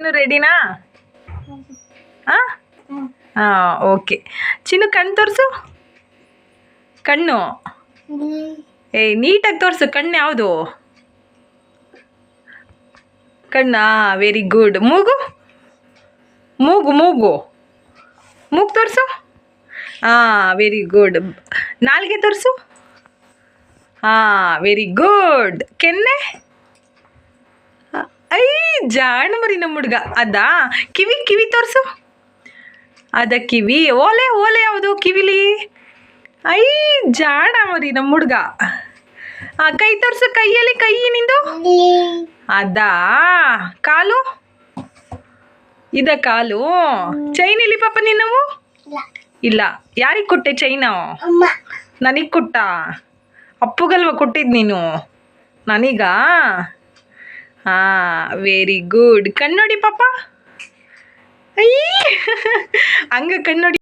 ಇನ್ನು ರೆಡಿನಾ ಹಾಂ ಹಾಂ ಓಕೆ ಚಿನ್ನು, ಕಣ್ಣು ತೋರಿಸು. ಕಣ್ಣು. ಏಯ್ ನೀಟಾಗಿ ತೋರಿಸು. ಕಣ್ಣು ಯಾವುದು? ಕಣ್ಣಾ ವೆರಿ ಗುಡ್ ಮೂಗು? ಮೂಗು ಮೂಗು. ಮೂಗು ತೋರಿಸು. ಹಾಂ ವೆರಿ ಗುಡ್ ನಾಲ್ಗೆ ತೋರಿಸು. ಹಾಂ ವೆರಿ ಗುಡ್ ಕೆನ್ನೆ? ಜಾಣ ಮರಿ ನಮ್ಮ ಹುಡುಗ ಅದಾ? ಕಿವಿ ಕಿವಿ ತೋರಿಸು. ಅದ ಕಿವಿ. ಓಲೆ ಓಲೆ ಯಾವುದು ಕಿವಿಲಿ? ಐ ಜಾಣ ಮರಿ ನಮ್ಮ ಹುಡುಗ ಆ, ಕೈ ತೋರಿಸು ಕೈಯಲ್ಲಿ ಕೈ ನಿಂದು. ಅದಾ? ಕಾಲು? ಇದ ಕಾಲು? ಚೈನ್ ಇಲ್ಲಿ ಪಾಪ ನಿನ್ನವು? ಇಲ್ಲ. ಯಾರಿಗೆ ಕೊಟ್ಟೆ ಚೈನು? ನನಗೆ ಕೊಟ್ಟ? ಅಪ್ಪುಗಲ್ವ ಕೊಟ್ಟಿದ್ದು ನೀನು? ನನಗ? ಹಾಂ ವೆರಿ ಗುಡ್ ಕಣ್ಣೋಡಿ ಪಾಪ ಐ ಹಂಗ ಕಣ್ಣೋಡಿ